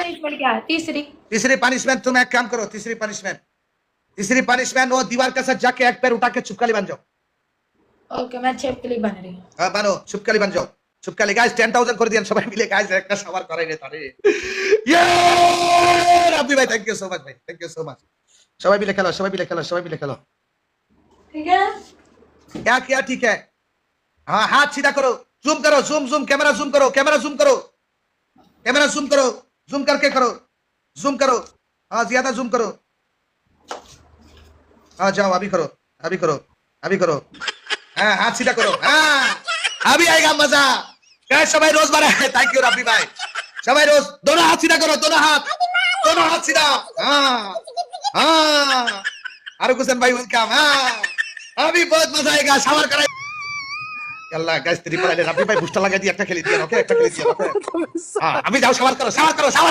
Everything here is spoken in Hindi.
पनिशमेंट क्या है तीसरी तीसरी पनिशमेंट तुम एक काम करो तीसरी पनिशमेंट तीसरी पनिशमेंट वो दीवार के साथ जाके एक पैर उठा के छुपकली बन जाओ ओके मैं छिपकली बन रही हूँ হ্যাঁ বানো ছুপকালি বান যাও ছুপকালি গাইস টেন থাউজেন্ড করে দিয়েন সবাই মিলে গাইস একটা সাবার করাই রে তারে ইয়ে রাব্বি ভাই থ্যাংক ইউ সো মাচ ভাই থ্যাংক ইউ সো মাচ সবাই মিলে খেলো সবাই মিলে খেলো সবাই মিলে খেলো ठीक है क्या किया ठीक है हाँ हाथ सीधा करो जूम करो जूम जूम कैमरा जूम करो कैमरा जूम करो कैमरा जूम करो जूम करके करो जूम करो हाँ ज्यादा जूम करो हाँ जाओ अभी करो अभी करो अभी करो हाँ हाथ सीधा करो हाँ अभी आएगा मजा क्या सबाई रोज बारा है थैंक यू रबी भाई सबाई रोज दोनों हाथ सीधा करो दोनों हाथ दोनों हाथ सीधा हाँ हाँ आरुक हुसैन भाई वेलकम हाँ अभी बहुत मजा आएगा शावर कराए আল্লাহ রবি ভাই বুস্টার লাগাই দিয়ে একটা খেলে দিয়ে ওকে একটা খেলে দিয়ে হ্যাঁ আমি যাও সবার করো সবার করো শাওয়ার